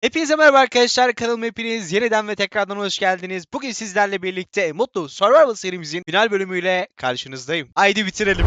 Hepinize merhaba arkadaşlar. Kanalıma hepiniz yeniden ve tekrardan hoş geldiniz. Bugün sizlerle birlikte Mutlu Survival serimizin final bölümüyle karşınızdayım. Haydi bitirelim.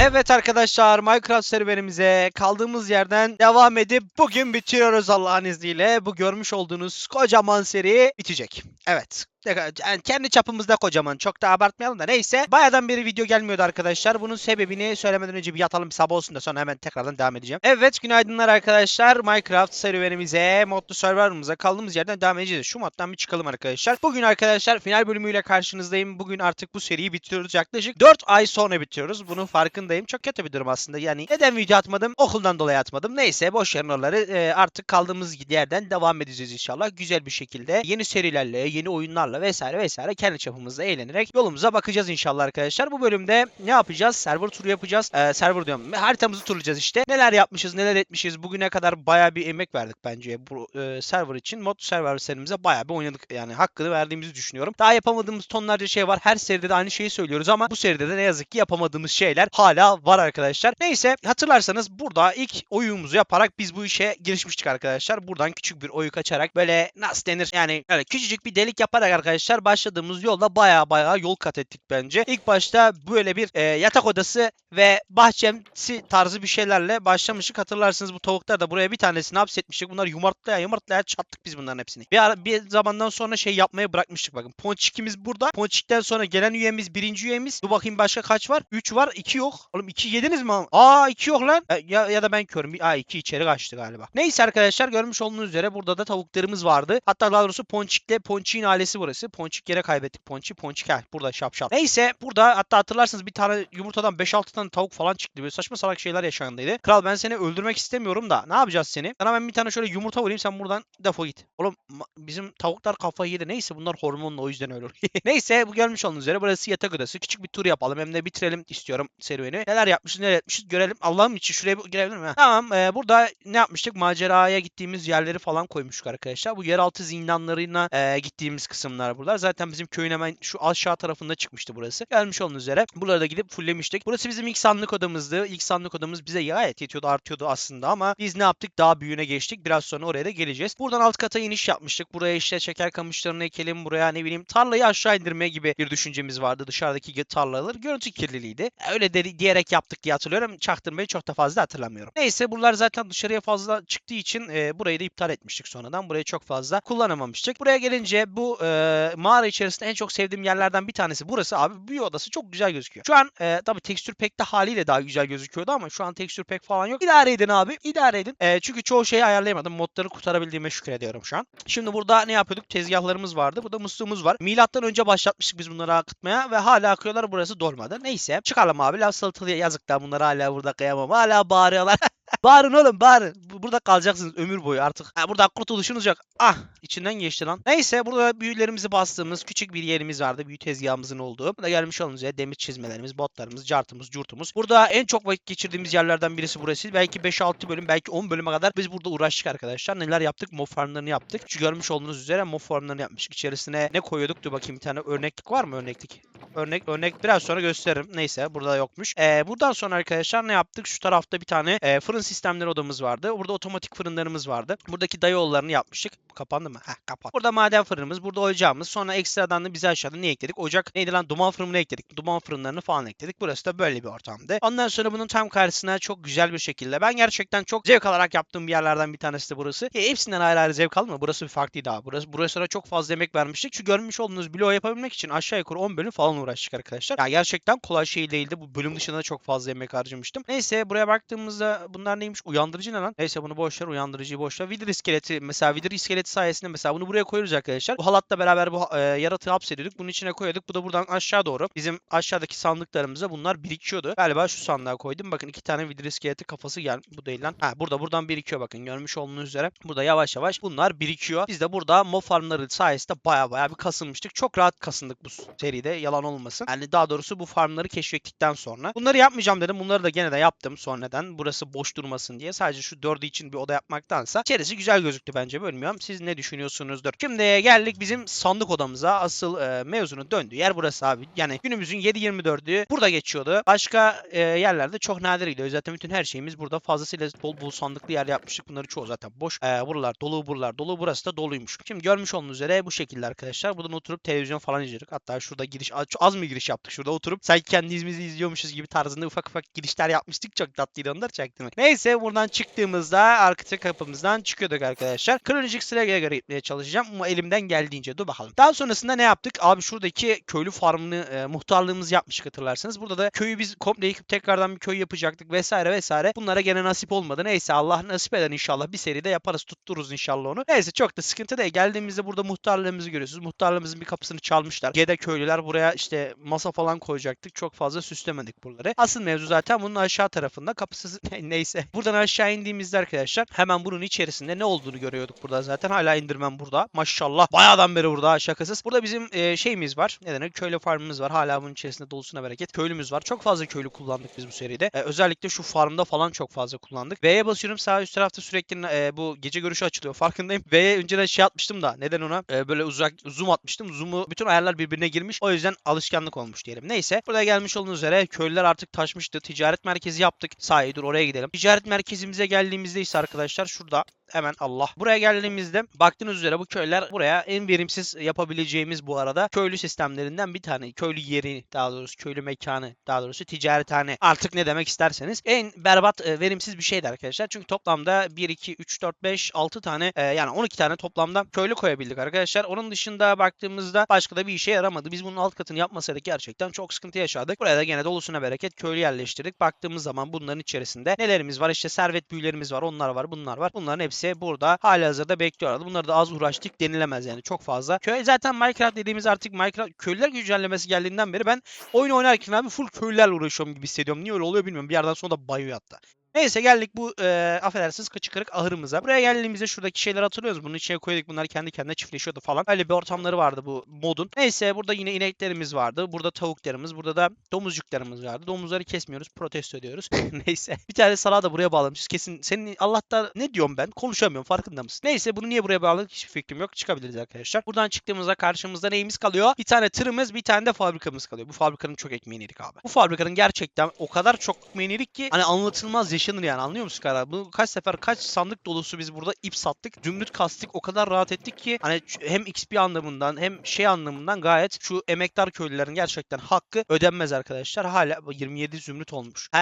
Evet arkadaşlar Minecraft serverimize kaldığımız yerden devam edip bugün bitiriyoruz Allah'ın izniyle. Bu görmüş olduğunuz kocaman seri bitecek. Evet. Yani kendi çapımızda kocaman. Çok da abartmayalım da neyse. Bayağıdan beri video gelmiyordu arkadaşlar. Bunun sebebini söylemeden önce bir yatalım bir sabah olsun da sonra hemen tekrardan devam edeceğim. Evet günaydınlar arkadaşlar. Minecraft serüvenimize, modlu serverımıza kaldığımız yerden devam edeceğiz. Şu moddan bir çıkalım arkadaşlar. Bugün arkadaşlar final bölümüyle karşınızdayım. Bugün artık bu seriyi bitiriyoruz. Yaklaşık 4 ay sonra bitiriyoruz. Bunun farkındayım. Çok kötü bir durum aslında. Yani neden video atmadım? Okuldan dolayı atmadım. Neyse boş verin oraları. Ee, artık kaldığımız yerden devam edeceğiz inşallah. Güzel bir şekilde yeni serilerle, yeni oyunlarla vesaire vesaire kendi çapımızda eğlenerek yolumuza bakacağız inşallah arkadaşlar. Bu bölümde ne yapacağız? Server turu yapacağız. Ee, server diyorum. Haritamızı turlayacağız işte. Neler yapmışız, neler etmişiz. Bugüne kadar bayağı bir emek verdik bence bu e, server için. Mod server serimize bayağı bir oynadık. Yani hakkını verdiğimizi düşünüyorum. Daha yapamadığımız tonlarca şey var. Her seride de aynı şeyi söylüyoruz ama bu seride de ne yazık ki yapamadığımız şeyler hala var arkadaşlar. Neyse hatırlarsanız burada ilk oyunumuzu yaparak biz bu işe girişmiştik arkadaşlar. Buradan küçük bir oyu kaçarak böyle nasıl denir yani öyle küçücük bir delik yaparak arkadaşlar başladığımız yolda baya baya yol kat ettik bence. İlk başta böyle bir e, yatak odası ve bahçemsi tarzı bir şeylerle başlamıştık. Hatırlarsınız bu tavuklar da buraya bir tanesini hapsetmiştik. Bunlar yumurtlaya yumurtlaya çattık biz bunların hepsini. Bir, ara, bir zamandan sonra şey yapmaya bırakmıştık bakın. Ponçikimiz burada. Ponçikten sonra gelen üyemiz birinci üyemiz. Dur bakayım başka kaç var? 3 var 2 yok. Oğlum 2 yediniz mi? Aa 2 yok lan. E, Ya, ya da ben körüm. Aa 2 içeri kaçtı galiba. Neyse arkadaşlar görmüş olduğunuz üzere burada da tavuklarımız vardı. Hatta daha doğrusu Ponçik'le Ponçik'in ailesi burası. Ponçik yere kaybettik. Ponçik Ponçik ha burada şapşal. Neyse burada hatta hatırlarsınız bir tane yumurtadan 5-6 tane tavuk falan çıktı. Böyle saçma salak şeyler yaşandıydı. Kral ben seni öldürmek istemiyorum da ne yapacağız seni? Sana ben bir tane şöyle yumurta vurayım sen buradan defol git. Oğlum bizim tavuklar kafayı yedi. Neyse bunlar hormonlu o yüzden ölür. Neyse bu gelmiş olduğunuz üzere burası yatak odası. Küçük bir tur yapalım hem de bitirelim istiyorum serüveni. Neler yapmışız neler etmişiz görelim. Allah'ım için şuraya girebilir miyim? Tamam e, burada ne yapmıştık? Maceraya gittiğimiz yerleri falan koymuştuk arkadaşlar. Bu yeraltı zindanlarına e, gittiğimiz kısımlar buralar. Zaten bizim köyün hemen şu aşağı tarafında çıkmıştı burası. Gelmiş olduğunuz üzere. Buralara da gidip fulllemiştik. Burası bizim ilk sandık odamızdı. İlk sandık odamız bize gayet yetiyordu artıyordu aslında ama biz ne yaptık? Daha büyüğüne geçtik. Biraz sonra oraya da geleceğiz. Buradan alt kata iniş yapmıştık. Buraya işte şeker kamışlarını ekelim. Buraya ne bileyim tarlayı aşağı indirme gibi bir düşüncemiz vardı. Dışarıdaki ge- tarlalar görüntü kirliliğiydi. Öyle de diyerek yaptık diye hatırlıyorum. Çaktırmayı çok da fazla hatırlamıyorum. Neyse buralar zaten dışarıya fazla çıktığı için e, burayı da iptal etmiştik sonradan. Burayı çok fazla kullanamamıştık. Buraya gelince bu e, mağara içerisinde en çok sevdiğim yerlerden bir tanesi burası abi. Büyü odası çok güzel gözüküyor. Şu an e, tabii tekstür pek de haliyle daha güzel gözüküyordu ama şu an tekstür pek falan yok. İdare edin abi. idare edin. E, çünkü çoğu şeyi ayarlayamadım. Modları kurtarabildiğime şükrediyorum şu an. Şimdi burada ne yapıyorduk? Tezgahlarımız vardı. Burada musluğumuz var. Milattan önce başlatmıştık biz bunları akıtmaya ve hala akıyorlar. Burası dolmadı. Neyse. Çıkalım abi. Laf salatalıya yazıklar bunlar hala burada kıyamam. Hala bağırıyorlar. bağırın oğlum bağırın. Bu- Burada kalacaksınız ömür boyu artık. Ha, burada kurtuluşunuz yok. Ah içinden geçti lan. Neyse burada büyülerimizi bastığımız küçük bir yerimiz vardı. Büyü tezgahımızın olduğu. Burada gelmiş olunuz ya demir çizmelerimiz, botlarımız, cartımız, curtumuz. Burada en çok vakit geçirdiğimiz yerlerden birisi burası. Belki 5-6 bölüm, belki 10 bölüme kadar biz burada uğraştık arkadaşlar. Neler yaptık? Mob farmlarını yaptık. Şu görmüş olduğunuz üzere mob farmlarını yapmıştık. İçerisine ne koyuyorduk? Dur bakayım bir tane örneklik var mı örneklik? Örnek örnek biraz sonra gösteririm. Neyse burada yokmuş. Ee, buradan sonra arkadaşlar ne yaptık? Şu tarafta bir tane e, fırın sistemleri odamız vardı. Burada otomatik fırınlarımız vardı. Buradaki dayı yollarını yapmıştık. Kapandı mı? Heh kapat. Burada maden fırınımız, burada ocağımız. Sonra ekstradan da bize aşağıda ne ekledik? Ocak neydi lan? Duman fırını ekledik. Duman fırınlarını falan ekledik. Burası da böyle bir ortamdı. Ondan sonra bunun tam karşısına çok güzel bir şekilde ben gerçekten çok zevk alarak yaptığım bir yerlerden bir tanesi de burası. E, hepsinden ayrı ayrı zevk aldım burası bir farklıydı abi. Burası, burasına çok fazla emek vermiştik. Şu görmüş olduğunuz bloğu yapabilmek için aşağı yukarı 10 bölüm falan uğraştık arkadaşlar. Ya gerçekten kolay şey değildi. Bu bölüm dışında da çok fazla emek harcamıştım. Neyse buraya baktığımızda bunlar neymiş? Uyandırıcı ne lan? Neyse bunu boş ver. Uyandırıcıyı boş ver. Wither iskeleti mesela Wither iskeleti sayesinde mesela bunu buraya koyuyoruz arkadaşlar. Bu halatla beraber bu e, yaratığı hapsediyorduk. Bunun içine koyuyorduk. Bu da buradan aşağı doğru. Bizim aşağıdaki sandıklarımıza bunlar birikiyordu. Galiba şu sandığa koydum. Bakın iki tane Wither iskeleti kafası gel. Bu değil lan. Ha burada buradan birikiyor bakın. Görmüş olduğunuz üzere. Burada yavaş yavaş bunlar birikiyor. Biz de burada mob farmları sayesinde baya baya bir kasılmıştık. Çok rahat kasındık bu seride. Yalan olmasın. Yani daha doğrusu bu farmları keşfettikten sonra. Bunları yapmayacağım dedim. Bunları da gene de yaptım sonradan. Burası boş durmasın diye. Sadece şu dördü için bir oda yapmaktansa içerisi güzel gözüktü bence bilmiyorum. Siz ne düşünüyorsunuzdur? Şimdi geldik bizim sandık odamıza. Asıl e, mevzunun döndüğü yer burası abi. Yani günümüzün 7-24'ü burada geçiyordu. Başka e, yerlerde çok nadir gidiyor. Zaten bütün her şeyimiz burada fazlasıyla bol bol sandıklı yer yapmıştık. Bunları çoğu zaten boş. E, buralar dolu buralar dolu. Burası da doluymuş. Şimdi görmüş olduğunuz üzere bu şekilde arkadaşlar. Buradan oturup televizyon falan izliyorduk. Hatta şurada giriş az, az mı giriş yaptık? Şurada oturup sanki kendimizi izliyormuşuz gibi tarzında ufak ufak girişler yapmıştık. Çok tatlıydı onları çaktırmak. Neyse buradan çıktığımızda arka kapımızdan çıkıyorduk arkadaşlar. Kronolojik sıraya göre gitmeye çalışacağım ama elimden geldiğince dur bakalım. Daha sonrasında ne yaptık? Abi şuradaki köylü farmını e, muhtarlığımızı yapmıştık hatırlarsanız. Burada da köyü biz komple yıkıp tekrardan bir köy yapacaktık vesaire vesaire. Bunlara gene nasip olmadı. Neyse Allah nasip eder inşallah. Bir seride yaparız tuttururuz inşallah onu. Neyse çok da sıkıntı değil. Geldiğimizde burada muhtarlığımızı görüyorsunuz. Muhtarlığımızın bir kapısını çalmışlar. Gede köylüler buraya işte masa falan koyacaktık. Çok fazla süslemedik buraları. Asıl mevzu zaten bunun aşağı tarafında. Kapısı neyse. Buradan aşağı indiğimizde arkadaşlar hemen bunun içerisinde ne olduğunu görüyorduk burada zaten. Hala indirmem burada. Maşallah. Bayağıdan beri burada şakasız. Burada bizim e, şeyimiz var. Öyle? Köylü farmımız var. Hala bunun içerisinde dolusuna bereket. Köylümüz var. Çok fazla köylü kullandık biz bu seride. E, özellikle şu farmda falan çok fazla kullandık. V'ye basıyorum sağ üst tarafta sürekli e, bu gece görüşü açılıyor. Farkındayım. V'ye önceden şey atmıştım da. Neden ona? E, böyle uzak zoom atmıştım. Zoom'u bütün ayarlar birbirine girmiş. O yüzden alışkanlık olmuş diyelim. Neyse. Burada gelmiş olduğunuz üzere köylüler artık taşmıştı. Ticaret merkezi yaptık. Sahi dur oraya gidelim. Ticaret merkezimize geldiğimizde ise arkadaşlar şurada hemen Allah. Buraya geldiğimizde baktığınız üzere bu köyler buraya en verimsiz yapabileceğimiz bu arada köylü sistemlerinden bir tane. Köylü yeri daha doğrusu köylü mekanı daha doğrusu ticarethane artık ne demek isterseniz en berbat e, verimsiz bir şeydi arkadaşlar. Çünkü toplamda 1, 2, 3, 4, 5, 6 tane e, yani 12 tane toplamda köylü koyabildik arkadaşlar. Onun dışında baktığımızda başka da bir işe yaramadı. Biz bunun alt katını yapmasaydık gerçekten çok sıkıntı yaşadık. Buraya da gene dolusuna bereket köylü yerleştirdik. Baktığımız zaman bunların içerisinde nelerimiz var? İşte servet büyülerimiz var, onlar var, bunlar var. Bunların hepsi burada halihazırda bekliyorlardı. Bunları da az uğraştık denilemez yani çok fazla. Köy zaten Minecraft dediğimiz artık Minecraft köylüler güncellemesi geldiğinden beri ben oyun oynarken abi full köylülerle uğraşıyorum gibi hissediyorum. Niye öyle oluyor bilmiyorum. Bir yerden sonra da bayıyor hatta. Neyse geldik bu e, affedersiniz kıçı kırık ahırımıza. Buraya geldiğimizde şuradaki şeyleri hatırlıyoruz. Bunun içine koyduk. Bunlar kendi kendine çiftleşiyordu falan. Öyle bir ortamları vardı bu modun. Neyse burada yine ineklerimiz vardı. Burada tavuklarımız. Burada da domuzcuklarımız vardı. Domuzları kesmiyoruz. Protesto ediyoruz. Neyse. Bir tane salağı da buraya bağlamışız. Kesin senin Allah'ta ne diyorum ben? Konuşamıyorum. Farkında mısın? Neyse bunu niye buraya bağladık? Hiçbir fikrim yok. Çıkabiliriz arkadaşlar. Buradan çıktığımızda karşımızda neyimiz kalıyor? Bir tane tırımız, bir tane de fabrikamız kalıyor. Bu fabrikanın çok ekmeğini abi. Bu fabrikanın gerçekten o kadar çok ekmeğini ki hani anlatılmaz yaşanır yani. Anlıyor musun Kara? Bu kaç sefer kaç sandık dolusu biz burada ip sattık. Zümrüt kastık. O kadar rahat ettik ki hani hem XP anlamından hem şey anlamından gayet şu emektar köylülerin gerçekten hakkı ödenmez arkadaşlar. Hala bu 27 zümrüt olmuş. He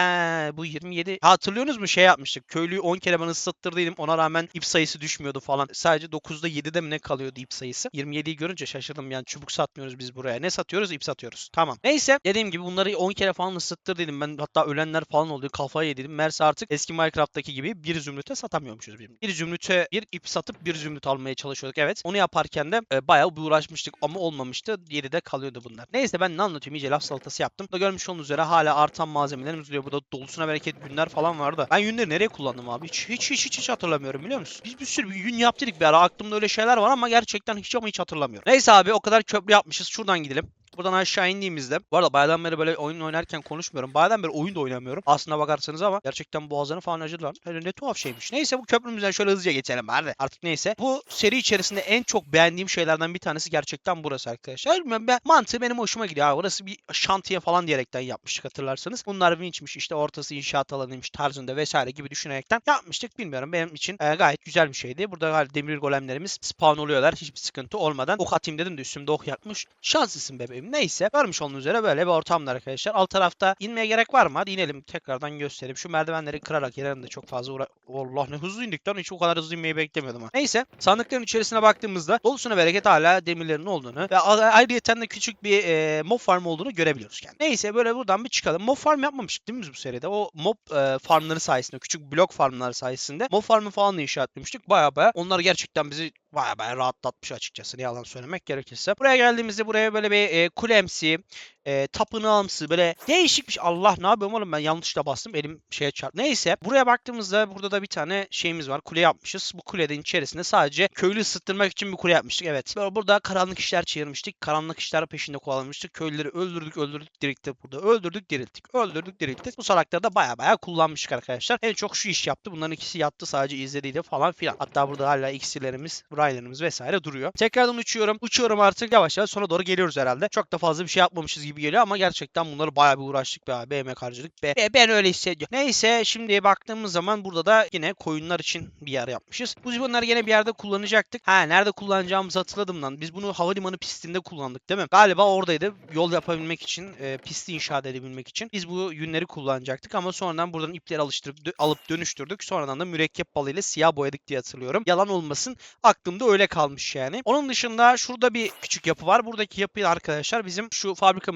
bu 27. Ha, hatırlıyorsunuz mu şey yapmıştık. Köylüyü 10 kere ben ısıttırdıydım. Ona rağmen ip sayısı düşmüyordu falan. Sadece 9'da 7'de mi ne kalıyordu ip sayısı? 27'yi görünce şaşırdım yani çubuk satmıyoruz biz buraya. Ne satıyoruz? İp satıyoruz. Tamam. Neyse dediğim gibi bunları 10 kere falan ısıttırdıydım. Ben hatta ölenler falan oldu. Kafayı yedim. Merse artık eski Minecraft'taki gibi bir zümrüte satamıyormuşuz. Bir, zümrüte bir ip satıp bir zümrüt almaya çalışıyorduk. Evet. Onu yaparken de e, bayağı bir uğraşmıştık ama olmamıştı. 7'de kalıyordu bunlar. Neyse ben ne anlatıyorum? İyice laf salatası yaptım. Da görmüş olduğunuz üzere hala artan malzemelerimiz oluyor. Burada dolusuna bereket günler falan vardı. Ben yünleri nereye kullandım abi? Hiç hiç hiç hiç, hiç hatırlamıyorum biliyor musun? Biz bir sürü bir yün yaptırdık bir ara. Aklımda öyle şeyler var ama gerçekten hiç ama hiç hatırlamıyorum. Neyse abi o kadar köprü yapmışız. Şuradan gidelim. Buradan aşağı indiğimizde bu arada bayağıdan beri böyle oyun oynarken konuşmuyorum. Bayağıdan beri oyun da oynamıyorum. Aslına bakarsanız ama gerçekten boğazlarını falan acıdılar. Öyle ne tuhaf şeymiş. Neyse bu köprümüzden şöyle hızlıca geçelim hadi. Artık neyse. Bu seri içerisinde en çok beğendiğim şeylerden bir tanesi gerçekten burası arkadaşlar. Bilmiyorum ben mantığı benim hoşuma gidiyor. Abi. Burası bir şantiye falan diyerekten yapmıştık hatırlarsanız. Bunlar vinçmiş işte ortası inşaat alanıymış tarzında vesaire gibi düşünerekten yapmıştık. Bilmiyorum benim için e, gayet güzel bir şeydi. Burada gayet demir golemlerimiz spawn oluyorlar. Hiçbir sıkıntı olmadan. Ok atayım dedim de üstümde ok yakmış. Şanslısın bebeğim. Neyse. Görmüş olduğunuz üzere böyle bir ortamda arkadaşlar. Alt tarafta inmeye gerek var mı? Hadi inelim. Tekrardan göstereyim. Şu merdivenleri kırarak yerelim de çok fazla uğra... Allah ne hızlı indik lan. Hiç o kadar hızlı inmeyi beklemiyordum ha. Neyse. Sandıkların içerisine baktığımızda dolusuna bereket hala demirlerin olduğunu ve ayrıyeten de küçük bir e, mob farm olduğunu görebiliyoruz yani. Neyse böyle buradan bir çıkalım. Mob farm yapmamıştık değil mi bu seride? O mob e, farmları sayesinde, küçük blok farmları sayesinde mob farmı falan inşa etmiştik. Baya baya onlar gerçekten bizi baya baya rahatlatmış açıkçası. Ne yalan söylemek gerekirse. Buraya geldiğimizde buraya böyle bir e, kulemsi, e, tapınağımsı böyle değişik bir şey. Allah ne yapıyorum oğlum ben yanlışla bastım elim şeye çarptı. Neyse buraya baktığımızda burada da bir tane şeyimiz var. Kule yapmışız. Bu kulenin içerisinde sadece köylü ısıttırmak için bir kule yapmıştık. Evet. Böyle burada karanlık işler çevirmiştik. Karanlık işler peşinde kovalamıştık. Köylüleri öldürdük öldürdük dirilttik burada. Öldürdük dirilttik. Öldürdük dirilttik. Bu salakları da baya baya kullanmıştık arkadaşlar. En çok şu iş yaptı. Bunların ikisi yattı sadece izlediğiydi falan filan. Hatta burada hala iksirlerimiz, raylarımız vesaire duruyor. Tekrardan uçuyorum. Uçuyorum artık yavaş yavaş sona doğru geliyoruz herhalde. Çok da fazla bir şey yapmamışız gibi geliyor ama gerçekten bunları bayağı bir uğraştık be abi. Emek harcadık be. be. Ben öyle hissediyorum. Neyse şimdi baktığımız zaman burada da yine koyunlar için bir yer yapmışız. Biz bunları yine bir yerde kullanacaktık. Ha nerede kullanacağımızı hatırladım lan. Biz bunu havalimanı pistinde kullandık değil mi? Galiba oradaydı. Yol yapabilmek için, e, pisti inşa edebilmek için. Biz bu yünleri kullanacaktık ama sonradan buradan ipleri alıştırıp dö- alıp dönüştürdük. Sonradan da mürekkep balıyla siyah boyadık diye hatırlıyorum. Yalan olmasın aklımda öyle kalmış yani. Onun dışında şurada bir küçük yapı var. Buradaki yapı arkadaşlar bizim şu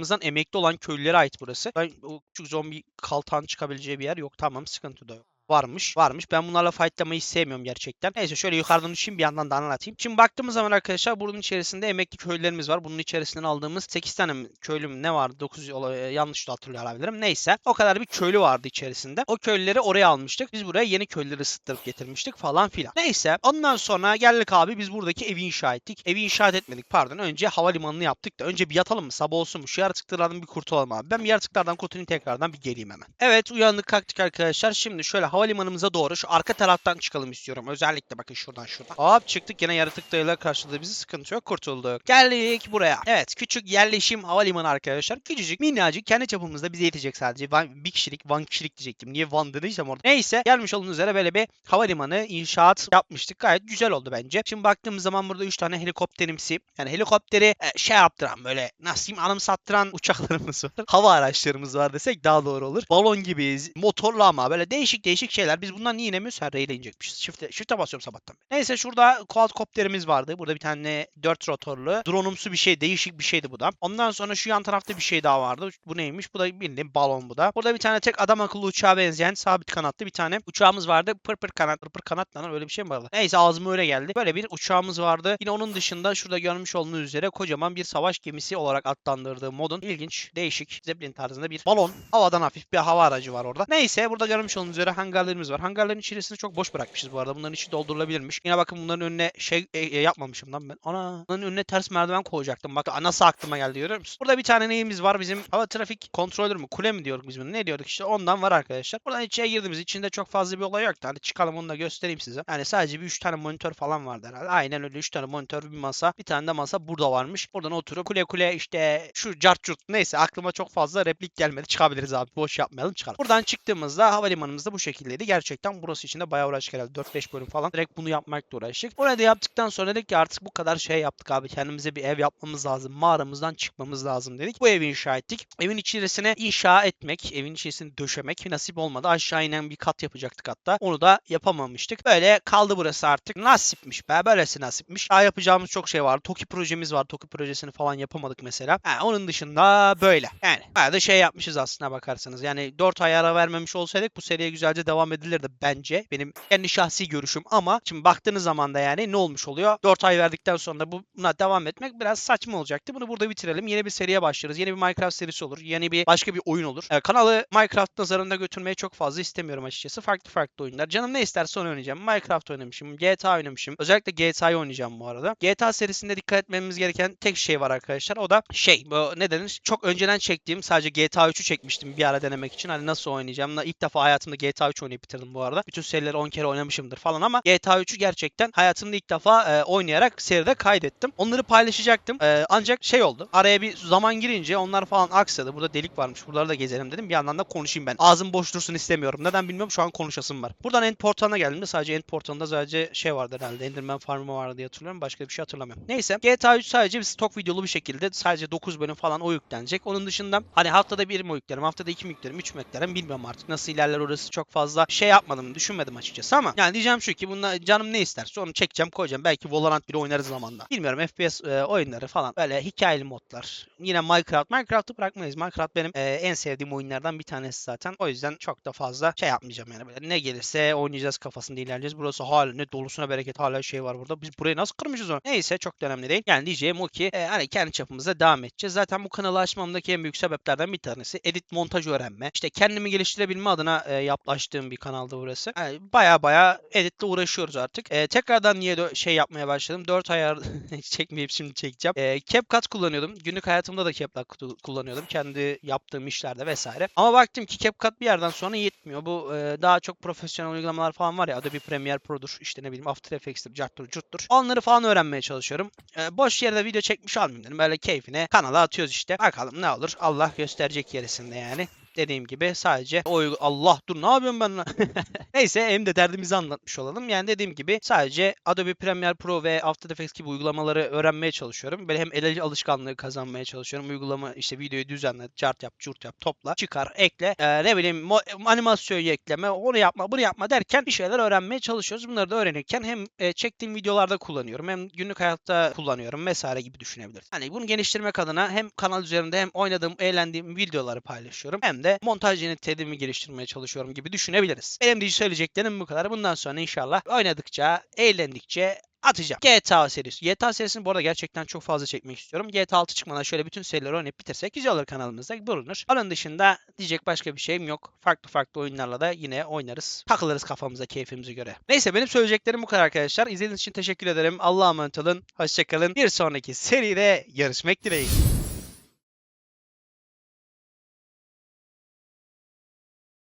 fabrikamızdan emekli olan köylülere ait burası. Ben o küçük zombi kaltan çıkabileceği bir yer yok. Tamam sıkıntı da yok. Varmış. Varmış. Ben bunlarla fightlamayı sevmiyorum gerçekten. Neyse şöyle yukarıdan uçayım bir yandan da anlatayım. Şimdi baktığımız zaman arkadaşlar bunun içerisinde emekli köylülerimiz var. Bunun içerisinden aldığımız 8 tane mi- köylü mü ne vardı? 9 ola- e, yanlış da hatırlıyor. Neyse. O kadar bir köylü vardı içerisinde. O köylüleri oraya almıştık. Biz buraya yeni köylüleri ısıttırıp getirmiştik falan filan. Neyse. Ondan sonra geldik abi biz buradaki evi inşa ettik. Evi inşa etmedik pardon. Önce havalimanını yaptık da önce bir yatalım mı? Sabah olsun mu? Şu yaratıklardan bir kurtulalım abi. Ben bir yaratıklardan kurtulayım tekrardan bir geleyim hemen. Evet uyandık kalktık arkadaşlar. Şimdi şöyle havalimanımıza doğru şu arka taraftan çıkalım istiyorum. Özellikle bakın şuradan şuradan. Hop çıktık yine yaratık dayılar karşıladı bizi. Sıkıntı yok kurtulduk. Geldik buraya. Evet küçük yerleşim havalimanı arkadaşlar. Küçücük minnacık kendi çapımızda bize yetecek sadece. Van, bir kişilik van kişilik diyecektim. Niye van dediysem orada. Neyse gelmiş olduğunuz üzere böyle bir havalimanı inşaat yapmıştık. Gayet güzel oldu bence. Şimdi baktığımız zaman burada 3 tane helikopterimsi. Yani helikopteri e, şey yaptıran böyle nasıl diyeyim anımsattıran uçaklarımız var. Hava araçlarımız var desek daha doğru olur. Balon gibiyiz. Motorlu ama böyle değişik değişik şeyler. Biz bundan niye inemiyoruz? Her reyle inecekmişiz. Shift'e, shift'e basıyorum sabahtan. Neyse şurada quadcopterimiz vardı. Burada bir tane 4 rotorlu. Drone'umsu bir şey. Değişik bir şeydi bu da. Ondan sonra şu yan tarafta bir şey daha vardı. Bu neymiş? Bu da bildiğin balon bu da. Burada bir tane tek adam akıllı uçağa benzeyen sabit kanatlı bir tane uçağımız vardı. Pır pır kanat. Pır pır kanat lan öyle bir şey mi vardı? Neyse ağzıma öyle geldi. Böyle bir uçağımız vardı. Yine onun dışında şurada görmüş olduğunuz üzere kocaman bir savaş gemisi olarak adlandırdığı modun ilginç, değişik, zeppelin tarzında bir balon. Havadan hafif bir hava aracı var orada. Neyse burada görmüş olduğunuz üzere hangarlarımız var. Hangarların içerisini çok boş bırakmışız bu arada. Bunların içi doldurulabilirmiş. Yine bakın bunların önüne şey e, e, yapmamışım lan ben. Ana bunların önüne ters merdiven koyacaktım. Bak nasıl aklıma geldi görüyor musun? Burada bir tane neyimiz var? Bizim hava trafik kontrolör mü? Kule mi diyorduk biz bunu? Ne diyorduk işte ondan var arkadaşlar. Buradan içeri girdiğimiz içinde çok fazla bir olay yoktu. Hani çıkalım onu da göstereyim size. Yani sadece bir 3 tane monitör falan vardı herhalde. Aynen öyle 3 tane monitör bir masa. Bir tane de masa burada varmış. Buradan oturup kule kule işte şu cart curt neyse aklıma çok fazla replik gelmedi. Çıkabiliriz abi. Boş yapmayalım çıkalım. Buradan çıktığımızda havalimanımız da bu şekildeydi. Gerçekten burası için de bayağı uğraştık herhalde. 4-5 bölüm falan. Direkt bunu yapmakla uğraştık. Orada yaptıktan sonra dedik ki artık bu kadar şey yaptık abi. Kendimize bir ev yapmamız lazım. Mağaramızdan çıkmamız lazım dedik. Bu evi inşa ettik. Evin içerisine inşa etmek, evin içerisini döşemek nasip olmadı. Aşağı inen bir kat yapacaktık hatta. Onu da yapamamıştık. Böyle kaldı burası artık. Nasipmiş be. Böylesi nasipmiş. Daha yapacağımız çok şey vardı. Toki projemiz var. Toki projesini falan yapamadık mesela. Ha, onun dışında böyle. Yani bayağı da şey yapmışız aslına bakarsanız. Yani 4 ay ara vermemiş olsaydık bu seriye güzelce devam edilirdi bence. Benim kendi şahsi görüşüm ama şimdi baktığınız zaman da yani ne olmuş oluyor? 4 ay verdikten sonra da buna devam etmek biraz saçma olacaktı. Bunu burada bitirelim. Yeni bir seriye başlarız. Yeni bir Minecraft serisi olur. Yeni bir başka bir oyun olur. Ee, kanalı Minecraft nazarında götürmeyi çok fazla istemiyorum açıkçası. Farklı farklı oyunlar. Canım ne isterse onu oynayacağım. Minecraft oynamışım. GTA oynamışım. Özellikle GTA'yı oynayacağım bu arada. GTA serisinde dikkat etmemiz gereken tek şey var arkadaşlar. O da şey bu ne denir? Çok önceden çektiğim sadece GTA 3'ü çekmiştim bir ara denemek için. Hani nasıl oynayacağım. İlk defa hayatımda GTA 3 oynayıp bitirdim bu arada. Bütün serileri 10 kere oynamışımdır falan ama GTA 3'ü gerçekten hayatımda ilk defa e, oynayarak seride kaydettim. Onları paylaşacaktım. E, ancak şey oldu. Araya bir zaman girince onlar falan aksadı. Burada delik varmış. Buraları da gezelim dedim. Bir yandan da konuşayım ben. Ağzım boş dursun istemiyorum. Neden bilmiyorum. Şu an konuşasım var. Buradan end portalına geldiğimde sadece end portalında sadece şey vardı herhalde. Enderman Farm'ı vardı diye hatırlıyorum. Başka bir şey hatırlamıyorum. Neyse. GTA 3 sadece bir stok videolu bir şekilde sadece 9 bölüm falan o yüklenecek. Onun dışında hani haftada bir mi yüklerim, haftada iki mi yüklerim, üç mü yüklerim bilmiyorum artık. Nasıl ilerler orası çok fazla fazla şey yapmadım, düşünmedim açıkçası ama yani diyeceğim şu ki bunda canım ne isterse onu çekeceğim, koyacağım. Belki Valorant bile oynarız zamanda. Bilmiyorum FPS e, oyunları falan böyle hikayeli modlar. Yine Minecraft. Minecraft'ı bırakmayız. Minecraft benim e, en sevdiğim oyunlardan bir tanesi zaten. O yüzden çok da fazla şey yapmayacağım yani böyle ne gelirse oynayacağız kafasında ilerleyeceğiz. Burası hala ne dolusuna bereket hala şey var burada. Biz burayı nasıl kırmışız onu? Neyse çok da önemli değil. Yani diyeceğim o ki e, hani kendi çapımızda devam edeceğiz. Zaten bu kanalı açmamdaki en büyük sebeplerden bir tanesi edit montaj öğrenme. İşte kendimi geliştirebilme adına e, yaplaştığım bir kanaldı burası. Yani baya baya editle uğraşıyoruz artık. E, tekrardan niye şey yapmaya başladım? 4 ayar çekmeyip şimdi çekeceğim. E, CapCut kullanıyordum. Günlük hayatımda da CapCut kullanıyordum. Kendi yaptığım işlerde vesaire. Ama baktım ki CapCut bir yerden sonra yetmiyor. Bu e, daha çok profesyonel uygulamalar falan var ya. Adobe Premiere Pro'dur. işte ne bileyim After Effects'tir, carttur, curttur. Onları falan öğrenmeye çalışıyorum. E, boş yerde video çekmiş almayayım dedim. Böyle keyfine kanala atıyoruz işte. Bakalım ne olur. Allah gösterecek gerisinde yani. Dediğim gibi sadece o uygu- Allah dur ne yapıyorum ben lan? Neyse hem de derdimizi anlatmış olalım. Yani dediğim gibi sadece Adobe Premiere Pro ve After Effects gibi uygulamaları öğrenmeye çalışıyorum. Böyle hem el alışkanlığı kazanmaya çalışıyorum. Uygulama işte videoyu düzenle, chart yap, çurt yap, topla, çıkar, ekle. Ee, ne bileyim animasyon ekleme, onu yapma, bunu yapma derken bir şeyler öğrenmeye çalışıyoruz. Bunları da öğrenirken hem e, çektiğim videolarda kullanıyorum hem günlük hayatta kullanıyorum vesaire gibi düşünebiliriz. Hani bunu geliştirmek adına hem kanal üzerinde hem oynadığım, eğlendiğim videoları paylaşıyorum. Hem de montaj yeteneklerimi geliştirmeye çalışıyorum gibi düşünebiliriz. Benim de söyleyeceklerim bu kadar. Bundan sonra inşallah oynadıkça, eğlendikçe atacağım. GTA serisi. GTA serisini bu arada gerçekten çok fazla çekmek istiyorum. GTA 6 çıkmadan şöyle bütün serileri oynayıp bitirsek güzel olur kanalımızda bulunur. Onun dışında diyecek başka bir şeyim yok. Farklı farklı oyunlarla da yine oynarız. Takılırız kafamıza keyfimize göre. Neyse benim söyleyeceklerim bu kadar arkadaşlar. İzlediğiniz için teşekkür ederim. Allah'a emanet olun. Hoşçakalın. Bir sonraki seride görüşmek dileğiyle.